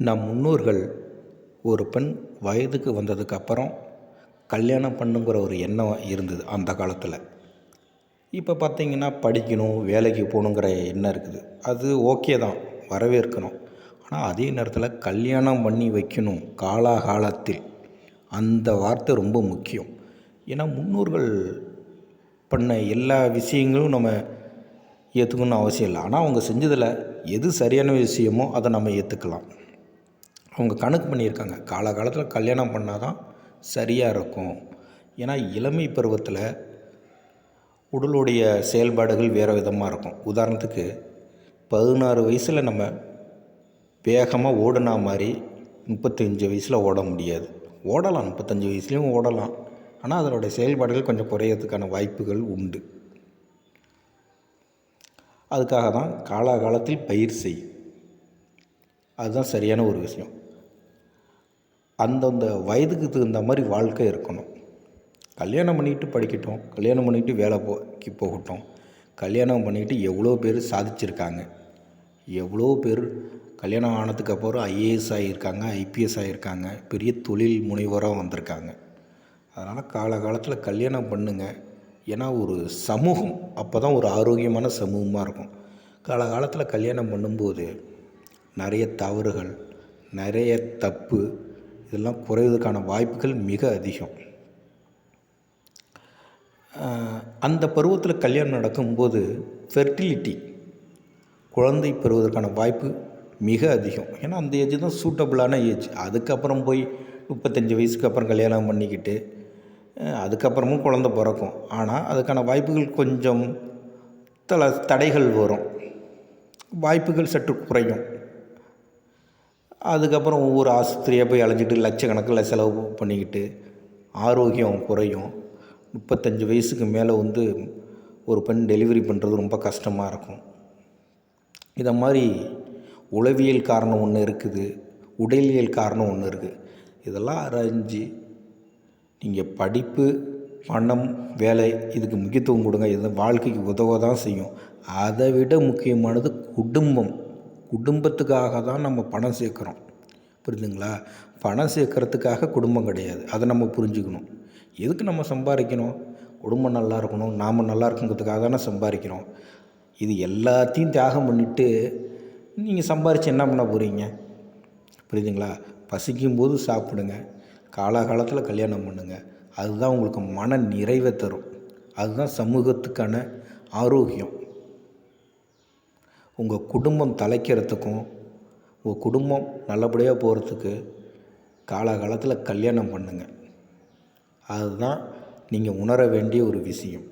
நம் முன்னோர்கள் ஒரு பெண் வயதுக்கு வந்ததுக்கு அப்புறம் கல்யாணம் பண்ணுங்கிற ஒரு எண்ணம் இருந்தது அந்த காலத்தில். இப்போ பார்த்திங்கன்னா படிக்கணும் வேலைக்கு போகணுங்கிற எண்ணம் இருக்குது. அது ஓகே தான் வரவேற்கணும். ஆனால் அதே நேரத்தில் கல்யாணம் பண்ணி வைக்கணும் காலாகாலத்தில் அந்த வார்த்தை ரொம்ப முக்கியம். ஏன்னா முன்னோர்கள் பண்ண எல்லா விஷயங்களும் நம்ம ஏற்றுக்கணும்னு அவசியம் இல்லை. ஆனால் அவங்க செஞ்சதில் எது சரியான விஷயமோ அதை நம்ம ஏற்றுக்கலாம் அவங்க கணக்கு பண்ணியிருக்காங்க. காலகாலத்தில் கல்யாணம் பண்ணால் தான் சரியாக இருக்கும். ஏன்னா இளமை பருவத்தில் உடலுடைய செயல்பாடுகள் வேறு விதமாக இருக்கும். உதாரணத்துக்கு பதினாறு வயசில் நம்ம வேகமாக ஓடுனா மாதிரி முப்பத்தஞ்சு வயசில் ஓட முடியாது. ஓடலாம் முப்பத்தஞ்சு வயசுலேயும் ஓடலாம். ஆனால் அதனுடைய செயல்பாடுகள் கொஞ்சம் குறையிறதுக்கான வாய்ப்புகள் உண்டு. அதுக்காக தான் காலாகாலத்தில் பயிர் செய். அதுதான் சரியான ஒரு விஷயம். அந்தந்த வயதுக்கு தகுந்த மாதிரி வாழ்க்கை இருக்கணும். கல்யாணம் பண்ணிட்டு படிக்கட்டும். கல்யாணம் பண்ணிட்டு வேலை போக்கி போகட்டும். கல்யாணம் பண்ணிட்டு எவ்வளோ பேர் சாதிச்சிருக்காங்க. எவ்வளோ பேர் கல்யாணம் ஆனதுக்கு அப்புறம் ஐஏஎஸ் ஆகியிருக்காங்க ஐபிஎஸ் ஆகியிருக்காங்க பெரிய தொழில் முனைவராக வந்திருக்காங்க. அதனால் காலகாலத்தில் கல்யாணம் பண்ணுங்கள் ஏன்னா ஒரு சமூகம் அப்போ தான் ஒரு ஆரோக்கியமான சமூகமாக இருக்கும். காலகாலத்தில் கல்யாணம் பண்ணும்போது நிறைய தவறுகள் நிறைய தப்பு இதெல்லாம் குறைவதற்கான வாய்ப்புகள் மிக அதிகம். அந்த பருவத்தில் கல்யாணம் நடக்கும்போது ஃபெர்டிலிட்டி குழந்தை பெறுவதற்கான வாய்ப்பு மிக அதிகம். ஏன்னா அந்த ஏஜ் தான் சூட்டபுளான ஏஜ் அதுக்கப்புறம் போய் முப்பத்தஞ்சு வயசுக்கு அப்புறம் கல்யாணம் பண்ணிக்கிட்டு அதுக்கப்புறமும் குழந்த பிறக்கும். ஆனால் அதுக்கான வாய்ப்புகள் கொஞ்சம் தல தடைகள் வரும். வாய்ப்புகள் சற்று குறையும். அதுக்கப்புறம் ஒவ்வொரு ஆஸ்பத்திரியாக போய் அலைஞ்சிட்டு லட்சக்கணக்கில் செலவு பண்ணிக்கிட்டு ஆரோக்கியம் குறையும். முப்பத்தஞ்சு வயசுக்கு மேலே வந்து ஒரு பெண் டெலிவரி பண்ணுறது ரொம்ப கஷ்டமாக இருக்கும். இதை மாதிரி உளவியல் காரணம் ஒன்று இருக்குது உடலியல் காரணம் ஒன்று இருக்குது. இதெல்லாம் ஆராய்ஞ்சு நீங்கள் படிப்பு பணம் வேலை இதுக்கு முக்கியத்துவம் கொடுங்க. இது வாழ்க்கைக்கு உதவ தான் செய்யும். அதை விட முக்கியமானது குடும்பம். குடும்பத்துக்காக தான் நம்ம பணம் சேர்க்குறோம். புரியுதுங்களா? பணம் சேர்க்கறதுக்காக குடும்பம் கிடையாது. அதை நம்ம புரிஞ்சுக்கணும். எதுக்கு நம்ம சம்பாதிக்கணும்? குடும்பம் நல்லா இருக்கணும் நாம் நல்லா இருக்குங்கிறதுக்காக தானே சம்பாதிக்கிறோம். இது எல்லாத்தையும் தியாகம் பண்ணிவிட்டு நீங்கள் சம்பாரித்து என்ன பண்ண போகிறீங்க புரியுதுங்களா? பசிக்கும் போது சாப்பிடுங்க. காலாகாலத்தில் கல்யாணம் பண்ணுங்கள் அதுதான் உங்களுக்கு மன நிறைவை தரும். அதுதான் சமூகத்துக்கான ஆரோக்கியம். உங்கள் குடும்பம் தலைக்கிறதுக்கும் உங்கள் குடும்பம் நல்லபடியாக போகிறதுக்கு காலாகாலத்தில் கல்யாணம் பண்ணுங்கள் அதுதான் நீங்கள் உணர வேண்டிய ஒரு விஷயம்.